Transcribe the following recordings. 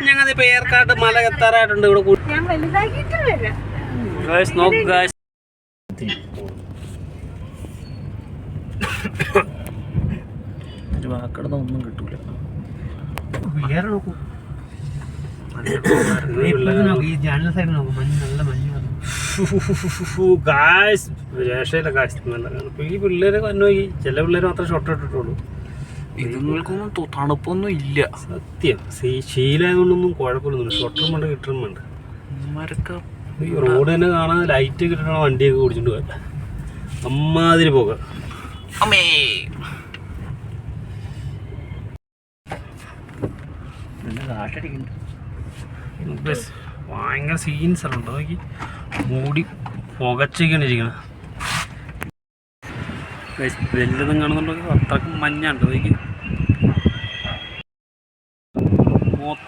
ഞങ്ങൾ ഇപ്പൊ ഏർക്കാട്ട് മല എത്താറായിട്ടുണ്ട് ഇവിടെ വാക്കടന്ന് ഞാൻ വലുതാക്കിയിട്ട് വരാം. ഗായ്സ് നോക്ക് ഗായ്സ് വാക്കടന്ന ഒന്നും കിട്ടൂല വേറെ നോക്കൂ ഈ ജനൽ സൈഡ് നോക്കും നല്ല മഞ്ഞ് വന്നു ഗായ്സ് രക്ഷയില്ല ഗായ്സ് നല്ല ഈ പിള്ളേരെ നോക്കി ചില പിള്ളേർ മാത്രമേ ഷോട്ട് ഇട്ടിട്ടുള്ളൂ. ഇതുങ്ങൾക്കൊന്നും തണുപ്പൊന്നും ഇല്ല. സത്യം. ശീലമായതുകൊണ്ടൊന്നും കുഴപ്പമൊന്നുമില്ല. ഷോർട്ടറും വേണ്ട കിട്ടണം വേണ്ട ഇവന്മാരൊക്കെ ഈ റോഡ് തന്നെ കാണാൻ ലൈറ്റ് കിട്ടണ വണ്ടിയൊക്കെ ഓടിച്ചിട്ട് പോകാം അമ്മാതിരി പോകാം. അമ്മേ. ഭയങ്കര സീൻസ് ഉണ്ടോ നോക്കി. മൂടി പുകച്ചൊക്കെയാണ് ഇരിക്കുന്നത് വെല്ലതും കാണുന്നുണ്ടെങ്കിൽ അത്രക്കും മഞ്ഞുണ്ട് നോക്കി.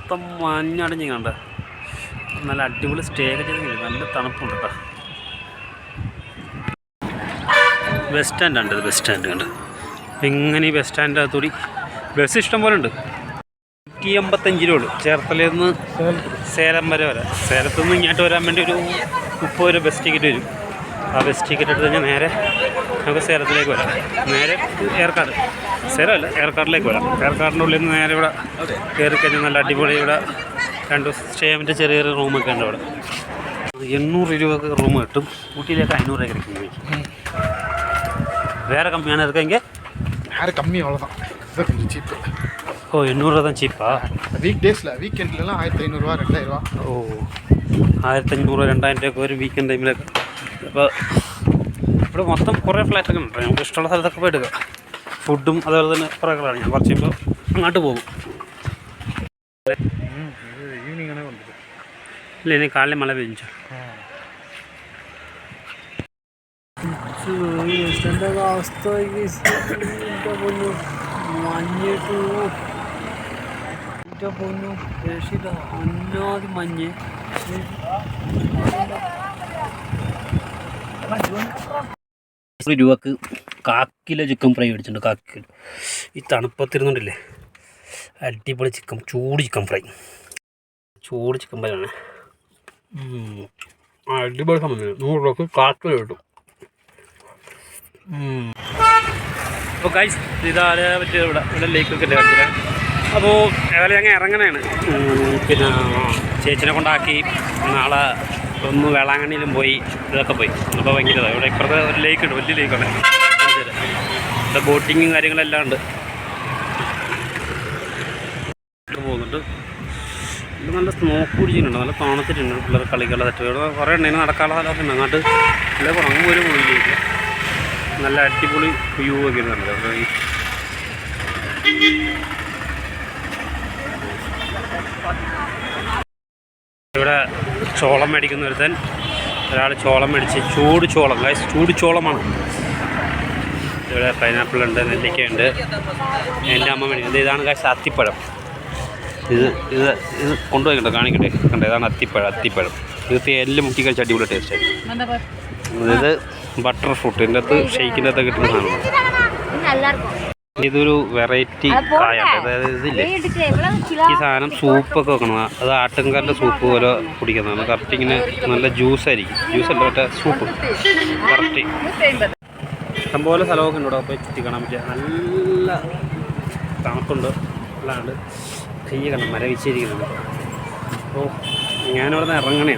മൊത്തം മഞ്ഞടഞ്ഞ് കണ്ട? നല്ല അടിപൊളി സ്റ്റേ ഒക്കെ ചെയ്ത് നല്ല തണുപ്പുണ്ട് കേട്ടോ. ബസ് സ്റ്റാൻഡ് ഉണ്ട് ബസ് സ്റ്റാൻഡ് കണ്ട്. ഇങ്ങനെ ഈ ബസ് സ്റ്റാൻഡിന്റെ അകത്തൂടി ബസ് ഇഷ്ടം പോലെ ഉണ്ട്. നൂറ്റി എൺപത്തഞ്ച് രൂപ ഉള്ളൂ ചേർത്തലയിൽ നിന്ന് സേലം വരെ വരാം. സേലത്തു നിന്ന് ഇങ്ങോട്ട് വരാൻ വേണ്ടി ഒരു മുപ്പത് രൂപ ബസ് ടിക്കറ്റ് വരും. ആ ബസ് ടിക്കറ്റ് എടുത്ത് കഴിഞ്ഞാൽ നേരെ നമുക്ക് സേലത്തിലേക്ക് വരാം. നേരെ ഏർക്കാട്. സേലമല്ല ഏർക്കാടിലേക്ക് വരാം ഏർക്കാടിൻ്റെ ഉള്ളിൽ നിന്ന് നേരെ ഇവിടെ കയറി കഴിഞ്ഞാൽ നല്ല അടിപൊളി ഇവിടെ രണ്ട് ദിവസം സ്റ്റേ ചെയ്യാൻ പറ്റിയ ചെറിയ ചെറിയ റൂമൊക്കെ ഉണ്ട് ഇവിടെ എണ്ണൂറ് രൂപക്ക് റൂം കിട്ടും ഊട്ടിയിലേക്ക് അഞ്ഞൂറ് രൂപ கிடைக்கும் வேறு கம்மியான இருக்கீங்க யாரு கம்மி அவ்வளோதான் இது கொஞ்சம் சீப்பு ஓ எண்ணூறுரூவா தான் சீப்பா வீக் டேஸில் வீக்கெண்ட்லலாம் ஆயிரத்தி ஐநூறுரூவா ரெண்டாயிரரூவா ഓ ആയിരത്തഞ്ഞൂറ് രണ്ടായിരം രൂപയൊക്കെ വരും വീക്കെൻഡ് ടൈമിലൊക്കെ അപ്പോൾ ഇവിടെ മൊത്തം കുറേ ഫ്ലാറ്റൊക്കെ ഉണ്ട് നമുക്ക് ഇഷ്ടമുള്ള സ്ഥലത്തൊക്കെ പോയി എടുക്കാം ഫുഡും അതുപോലെ തന്നെ കുറേ ഞാൻ കുറച്ച് ഇപ്പോൾ അങ്ങോട്ട് പോകും ഇല്ല ഇനി കാലിലെ മല പെയ്ഞ്ചു അവസ്ഥ മഞ്ഞിട്ട് പൊന്നു രക്ഷിത മഞ്ഞ് ഒരു രൂപക്ക് കാക്കിലോ ചിക്കൻ ഫ്രൈ മേടിച്ചിട്ടുണ്ട്. കാക്കിലോ. ഈ തണുപ്പത്തിരുന്നുണ്ടല്ലേ? അടിപൊളി ചിക്കൻ ചൂട് ചിക്കൻ ഫ്രൈ ചൂട് ചിക്കൻ ഫ്രൈ ആണ്. അടിപൊളി സംബന്ധിച്ചു നൂറ് രൂപക്ക് കാക്കിലോ കിട്ടും. അപ്പോൾ കൈസ് ഇതാരെ പറ്റിയ ഇവിടെ? ഇവിടെ ലേക്കൊക്കെ ഉണ്ട് കാണിച്ചില്ല അപ്പോൾ ഏതായാലും ഞങ്ങൾ ഇറങ്ങണേണ് പിന്നെ ചേച്ചിനെ കൊണ്ടാക്കി നാളെ ഒന്ന് വേളാങ്കണ്ണിയിലും പോയി ഇതൊക്കെ പോയി. അപ്പോൾ ഭയങ്കര. ഇവിടെ ഇപ്പുറത്തെ ഒരു ലേക്ക് ഉണ്ട് വലിയ ലേക്കാണ് ഇവിടെ ബോട്ടിങ്ങും കാര്യങ്ങളെല്ലാം ഉണ്ട്. പോകുന്നുണ്ട്. ഇത് നല്ല സ്മോക്ക് പിടിച്ചിട്ടുണ്ട് നല്ല തണുത്തിട്ടുണ്ട് പിള്ളേർ കളിക്കാനുള്ള തെറ്റുകൾ. കുറേ എണ്ണയിൽ നടക്കാനുള്ള സ്ഥലമൊക്കെ ഉണ്ട്. അങ്ങോട്ട് പിള്ളേർ അങ്ങ് ഒരു പോയിലേക്ക് നല്ല അടിപൊളി വ്യൂ ഒക്കെ ഉണ്ട് അപ്പോൾ ഈ ഇവിടെ ചോളം മേടിക്കുന്ന ഒരുത്തൻ. ഒരാൾ ചോളം മേടിച്ച് ചൂട് ചോളം ഗൈസ് ചൂട് ചോളമാണ്. ഇവിടെ പൈനാപ്പിൾ ഉണ്ട് നെല്ലിക്കയുണ്ട് എന്റെ അമ്മ മേടിക്കുന്നത് ഇതാണ് ഗൈസ് അത്തിപ്പഴം. ഇത് ഇത് ഇത് കൊണ്ടുപോയിട്ടോ കാണിക്കട്ടെ? കണ്ടോ? ഇതാണ് അത്തിപ്പഴം അത്തിപ്പഴം. ഇത് എല്ലാം മുക്കി കഴിച്ച് അടിപൊളി ടേസ്റ്റ് ഇത് ബട്ടർ ഫ്രൂട്ട് ഇതിന്റെ അകത്ത് ഷെയ്ക്കിന്റെ അകത്ത് കിട്ടുന്ന സാധനമാണ്. ഇതൊരു വെറൈറ്റി കായാണ്. അതായത് ഇതില്ലേ? ഈ സാധനം സൂപ്പ് ഒക്കെ വെക്കണം അത് ആട്ടുംകാലിന്റെ സൂപ്പ് പോലെ കുടിക്കുന്നതാണ്. കറക്റ്റ് ഇങ്ങനെ നല്ല ജ്യൂസായിരിക്കും ജ്യൂസ് അല്ല മറ്റേ സൂപ്പ് കറക്റ്റ് ഇഷ്ടംപോലെ സ്ഥലമൊക്കെ ഉണ്ട് അപ്പോൾ ചുറ്റിക്കാണാൻ പറ്റുക നല്ല തണുപ്പുണ്ട്. അല്ലാണ്ട് കയ്യ കണ്ട മരവിച്ചിരിക്കുന്നുണ്ട് അപ്പോൾ ഞാനിവിടെ നിന്ന് ഇറങ്ങണേ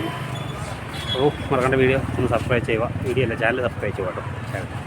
ഓ മറക്കേണ്ട വീഡിയോ. ഒന്ന് സബ്സ്ക്രൈബ് ചെയ്യുക. വീഡിയോ അല്ല ചാനൽ സബ്സ്ക്രൈബ് ചെയ്യുക കേട്ടോ.